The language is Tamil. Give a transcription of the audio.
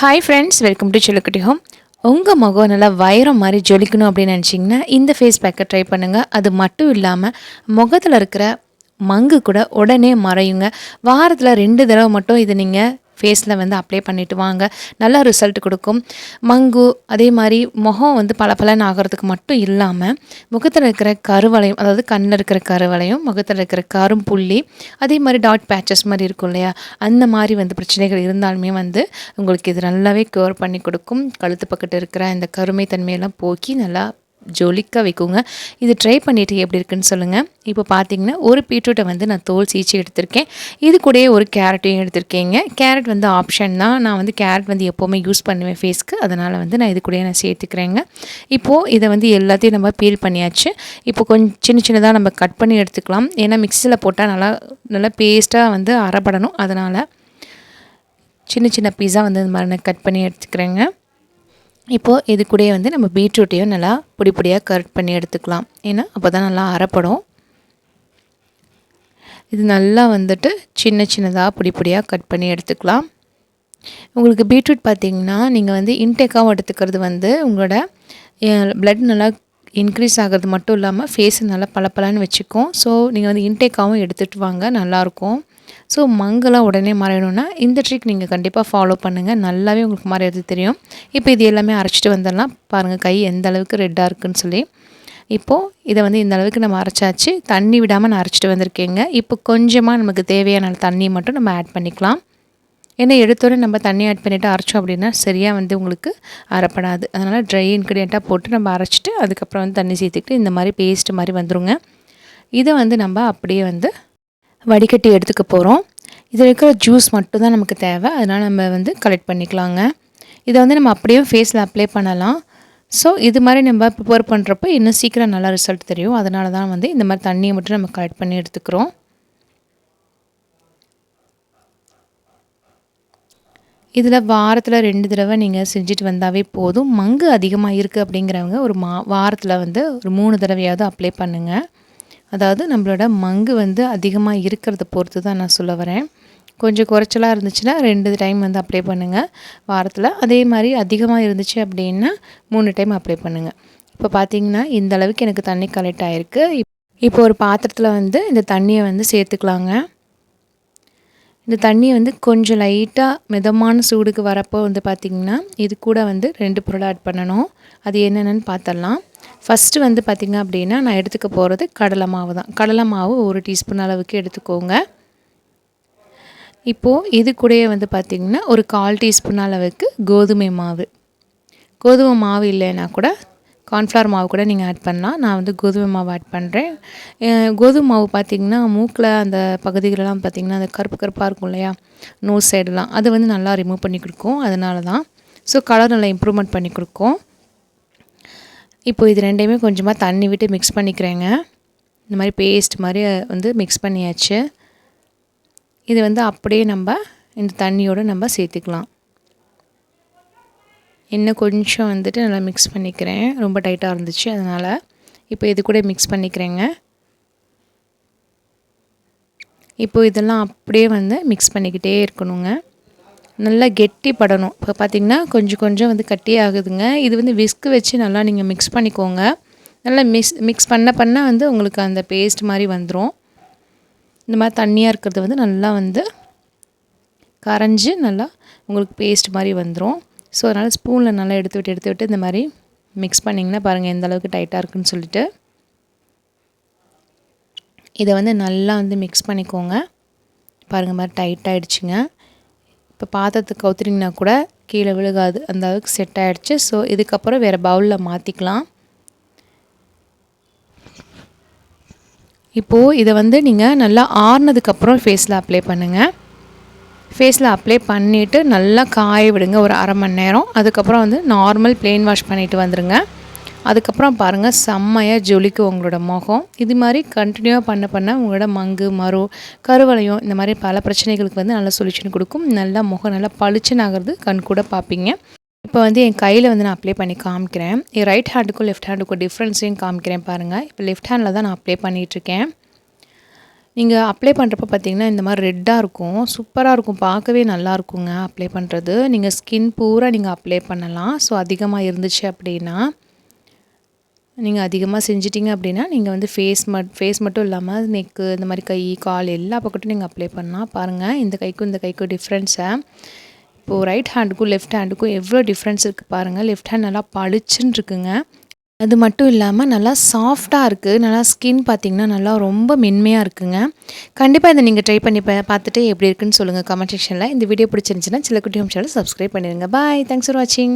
Hi friends welcome to Chilukutti home உங்கள் முகம் நல்லா வைரம் மாதிரி ஜொலிக்கணும் அப்படின்னு நினச்சிங்கன்னா இந்த ஃபேஸ் பேக்கை ட்ரை பண்ணுங்கள் அது மட்டும் இல்லாமல் முகத்தில் இருக்கிற மங்கு கூட உடனே மறையுங்க. வாரத்தில் ரெண்டு தடவை மட்டும் இதை நீங்கள் ஃபேஸில் வந்து அப்ளை பண்ணிவிட்டு வாங்க. நல்ல ரிசல்ட் கொடுக்கும். மங்கு அதே மாதிரி முகம் வந்து பளபளன்னு ஆகிறதுக்கு மட்டும் இல்லாமல் முகத்தில் இருக்கிற கருவளையும் அதாவது கண்ணில் இருக்கிற கருவளையும் முகத்தில் இருக்கிற கரும்புள்ளி அதே மாதிரி டாட் பேச்சஸ் மாதிரி இருக்கும் இல்லையா? அந்த மாதிரி வந்து பிரச்சனைகள் இருந்தாலுமே வந்து உங்களுக்கு இது நல்லாவே க்யூர் பண்ணி கொடுக்கும். கழுத்து பக்கத்து இருக்கிற இந்த கருமை தன்மையெல்லாம் போக்கி நல்லா ஜொலிக்க வைக்குங்க. இது ட்ரை பண்ணிவிட்டு எப்படி இருக்குன்னு சொல்லுங்கள் இப்போ பார்த்தீங்கன்னா ஒரு பீட்ரூட்டை வந்து நான் தோல் சீச்சு எடுத்திருக்கேன். இது கூடயே ஒரு கேரட்டையும் எடுத்திருக்கேங்க. கேரட் வந்து ஆப்ஷன் தான். நான் வந்து கேரட் வந்து எப்போவுமே யூஸ் பண்ணுவேன் ஃபேஸ்க்கு அதனால் வந்து நான் இது கூடயே நான் சேர்த்துக்கிறேங்க. இப்போது இதை வந்து எல்லாத்தையும் நம்ம பீல் பண்ணியாச்சு. இப்போ கொஞ்சம் சின்ன சின்னதாக நம்ம கட் பண்ணி எடுத்துக்கலாம். ஏன்னா மிக்சியில் போட்டால் நல்லா நல்லா பேஸ்ட்டாக வந்து அரைப்படணும். அதனால் சின்ன சின்ன பீஸாக வந்து இந்த மாதிரி நான் கட் பண்ணி எடுத்துக்கிறேங்க. இப்போது இது கூடயே வந்து நம்ம பீட்ரூட்டையும் நல்லா பொடி பொடியாக கட் பண்ணி எடுத்துக்கலாம். ஏன்னா அப்போ தான் நல்லா அரைப்படும். இது நல்லா வந்துட்டு சின்ன சின்னதாக பொடி பொடியாக கட் பண்ணி எடுத்துக்கலாம். உங்களுக்கு பீட்ரூட் பார்த்திங்கன்னா நீங்கள் வந்து இன்டேக்காகவும் எடுத்துக்கிறது வந்து உங்களோட ப்ளட் நல்லா இன்க்ரீஸ் ஆகிறது மட்டும் இல்லாமல் ஃபேஸு நல்லா பளபளன்னு வச்சுக்கும். ஸோ நீங்கள் வந்து இன்டேக்காகவும் எடுத்துகிட்டு வாங்க நல்லாயிருக்கும் ஸோ மங்கெல்லாம் உடனே மறையணும்னா இந்த ட்ரிக் நீங்கள் கண்டிப்பாக ஃபாலோ பண்ணுங்கள் நல்லாவே உங்களுக்கு மறையிறது தெரியும். இப்போ இது எல்லாமே அரைச்சிட்டு வந்துடலாம். பாருங்கள் கை எந்த அளவுக்கு ரெட்டாக இருக்குன்னு சொல்லி. இப்போது இதை வந்து இந்த அளவுக்கு நம்ம அரைச்சாச்சு. தண்ணி விடாமல் நான் அரைச்சிட்டு வந்திருக்கேங்க. இப்போ கொஞ்சமாக நமக்கு தேவையான தண்ணி மட்டும் நம்ம ஆட் பண்ணிக்கலாம். ஏன்னா எடுத்தோடனே நம்ம தண்ணி ஆட் பண்ணிவிட்டு அரைச்சோம் அப்படின்னா சரியாக வந்து உங்களுக்கு அரைப்படாது. அதனால் ட்ரை இன்க்ரீடியண்ட்டாக போட்டு நம்ம அரைச்சிட்டு அதுக்கப்புறம் வந்து தண்ணி சேர்த்துக்கிட்டு இந்த மாதிரி பேஸ்ட் மாதிரி வந்துடுங்க இதை வந்து நம்ம அப்படியே வந்து வடிகட்டி எடுத்துக்க போகிறோம் இதில் இருக்கிற ஜூஸ் மட்டும் தான் நமக்கு தேவை. அதனால் நம்ம வந்து கலெக்ட் பண்ணிக்கலாங்க. இதை வந்து நம்ம அப்படியே ஃபேஸில் அப்ளை பண்ணலாம். ஸோ இது மாதிரி நம்ம ப்ரிப்பேர் பண்ணுறப்போ இன்னும் சீக்கிரம் நல்லா ரிசல்ட் தெரியும். அதனால தான் வந்து இந்த மாதிரி தண்ணியை மட்டும் நம்ம கலெக்ட் பண்ணி எடுத்துக்கிறோம். இதில் வாரத்தில் ரெண்டு தடவை நீங்கள் செஞ்சுட்டு வந்தாவே போதும். மங்கு அதிகமாக இருக்குது அப்படிங்கிறவங்க ஒரு மா வாரத்தில் வந்து ஒரு மூணு தடவையாவது அப்ளை பண்ணுங்கள் அதாவது நம்மளோட மங்கு வந்து அதிகமாக இருக்கிறத பொறுத்து தான் நான் சொல்ல வரேன். கொஞ்சம் குறைச்சலாக இருந்துச்சுன்னா ரெண்டு டைம் வந்து அப்ளை பண்ணுங்கள் வாரத்தில் அதே மாதிரி அதிகமாக இருந்துச்சு அப்படின்னா மூணு டைம் அப்ளை பண்ணுங்கள் இப்போ பார்த்தீங்கன்னா இந்த அளவுக்கு எனக்கு தண்ணி கலெக்ட் ஆகிருக்கு இப்போ ஒரு பாத்திரத்தில் வந்து இந்த தண்ணியை வந்து சேர்த்துக்கலாங்க. இந்த தண்ணியை வந்து கொஞ்சம் லைட்டாக மிதமான சூடுக்கு வரப்போ வந்து பார்த்திங்கன்னா இது கூட வந்து ரெண்டு பொருள் ஆட் பண்ணணும். அது என்னென்னு பார்த்துடலாம் ஃபஸ்ட்டு வந்து பார்த்திங்க அப்படின்னா நான் எடுத்துக்க போகிறது கடலை மாவு தான். கடலை மாவு ஒரு டீஸ்பூன் அளவுக்கு எடுத்துக்கோங்க. இப்போது இது கூடயே வந்து பார்த்திங்கன்னா ஒரு கால் டீஸ்பூன் அளவுக்கு கோதுமை மாவு. கோதுமை மாவு இல்லைன்னா கூட கார்ன்ஃப்ளவர் மாவு கூட நீங்கள் ஆட் பண்ணலாம். நான் வந்து கோதுமை மாவு ஆட் பண்ணுறேன் கோதுமை மாவு பார்த்திங்கன்னா மூக்கில் அந்த பகுதிகளெலாம் பார்த்திங்கன்னா அந்த கருப்பு கருப்பாக இருக்கும் இல்லையா? நோஸ் சைடெலாம் அது வந்து நல்லா ரிமூவ் பண்ணி கொடுக்கும். அதனால தான் ஸோ கலர் நல்லா இம்ப்ரூவ்மெண்ட் பண்ணி கொடுக்கும். இப்போ இது ரெண்டையுமே கொஞ்சமாக தண்ணி விட்டு மிக்ஸ் பண்ணிக்கிறேங்க. இந்த மாதிரி பேஸ்ட் மாதிரி வந்து மிக்ஸ் பண்ணியாச்சு. இது வந்து அப்படியே நம்ம இந்த தண்ணியோடு நம்ம சேர்த்துக்கலாம். இன்னும் கொஞ்சம் வந்துட்டு நல்லா மிக்ஸ் பண்ணிக்கிறேன். ரொம்ப டைட்டாக இருந்துச்சு அதனால் இப்போ இது கூட மிக்ஸ் பண்ணிக்கிறேங்க. இப்போ இதெல்லாம் அப்படியே வந்து மிக்ஸ் பண்ணிக்கிட்டே இருக்கணுங்க. நல்லா கெட்டி படணும். இப்போ பார்த்திங்கன்னா கொஞ்சம் கொஞ்சம் வந்து கட்டி ஆகுதுங்க. இது வந்து விஸ்க்கு வச்சு நல்லா நீங்கள் மிக்ஸ் பண்ணிக்கோங்க. நல்லா மிக்ஸ் மிக்ஸ் பண்ண பண்ண வந்து உங்களுக்கு அந்த பேஸ்ட் மாதிரி வந்துடும் இந்த மாதிரி தண்ணியாக இருக்கிறது வந்து நல்லா வந்து கரைஞ்சி நல்லா உங்களுக்கு பேஸ்ட் மாதிரி வந்துடும் ஸோ அதனால் ஸ்பூனில் நல்லா எடுத்து விட்டு எடுத்து விட்டு இந்த மாதிரி மிக்ஸ் பண்ணிங்கன்னா பாருங்கள் எந்த அளவுக்கு டைட்டாக இருக்குன்னு சொல்லிட்டு. இதை வந்து நல்லா வந்து மிக்ஸ் பண்ணிக்கோங்க. பாருங்கள் மாதிரி டைட்டாகிடுச்சிங்க இப்போ பாத்திரத்துக்கு கவுத்துட்டிங்கன்னா கூட கீழே விழுகாது அந்த அளவுக்கு செட் ஆகிடுச்சு ஸோ இதுக்கப்புறம் வேறு பவுலில் மாற்றிக்கலாம் இப்போது இதை வந்து நீங்கள் நல்லா ஆறுனதுக்கப்புறம் ஃபேஸில் அப்ளை பண்ணுங்கள் ஃபேஸில் அப்ளை பண்ணிவிட்டு நல்லா காய விடுங்க ஒரு அரை மணி நேரம். அதுக்கப்புறம் வந்து நார்மல் ப்ளெயின் வாஷ் பண்ணிவிட்டு வந்துடுங்க அதுக்கப்புறம் பாருங்கள் செம்மையாக ஜொலிக்கும் உங்களோட முகம். இது மாதிரி கண்டினியூவாக பண்ண பண்ண உங்களோட மங்கு மரு கருவளையம் இந்த மாதிரி பல பிரச்சனைகளுக்கு வந்து நல்லா சொல்யூஷன் கொடுக்கும். நல்லா முகம் நல்லா பளிச்சுன்னு ஆகிறது கண் கூட பார்ப்பீங்க. இப்போ வந்து என் கையில் வந்து நான் அப்ளை பண்ணி காமிக்கிறேன். என் ரைட் ஹேண்டுக்கும் லெஃப்ட் ஹேண்டுக்கும் டிஃப்ரென்ஸையும் காமிக்கிறேன் பாருங்கள் இப்போ லெஃப்ட் ஹேண்டில் தான் நான் அப்ளை பண்ணிகிட்ருக்கேன் நீங்கள் அப்ளை பண்ணுறப்ப பார்த்தீங்கன்னா இந்த மாதிரி ரெட்டாக இருக்கும். சூப்பராக இருக்கும். பார்க்கவே நல்லா இருக்குங்க அப்ளை பண்ணுறது நீங்கள் ஸ்கின் பூரா நீங்கள் அப்ளை பண்ணலாம். ஸோ அதிகமாக இருந்துச்சு அப்படின்னா நீங்கள் அதிகமாக செஞ்சிட்டிங்க அப்படின்னா நீங்கள் வந்து ஃபேஸ் மட் ஃபேஸ் மட்டும் இல்லாமல் நெக்கு இந்த மாதிரி கை கால் எல்லா பக்கட்டும் நீங்கள் அப்ளை பண்ணால் பாருங்கள் இந்த கைக்கும் இந்த கைக்கும் டிஃப்ரென்ஸை இப்போது ரைட் ஹேண்டுக்கும் லெஃப்ட் ஹேண்டுக்கும் எவ்வளோ டிஃப்ரென்ஸ் இருக்குது பாருங்கள் லெஃப்ட் ஹேண்ட் நல்லா பளிச்சுன்னு இருக்குங்க. அது மட்டும் இல்லாமல் நல்லா சாஃப்டாக இருக்குது நல்லா ஸ்கின் பார்த்திங்கன்னா நல்லா ரொம்ப மென்மையாக இருக்குங்க. கண்டிப்பாக இதை நீங்கள் ட்ரை பண்ணி பா பார்த்துட்டு எப்படி இருக்குன்னு சொல்லுங்கள் கமெண்ட் செக்ஷனில் இந்த வீடியோ பிடிச்சிருந்துச்சுன்னா சில குட்டி ஹோம் சேனல் சப்ஸ்கிரைப் பண்ணிடுங்க பாய் தேங்க்ஸ் ஃபார் வாட்சிங்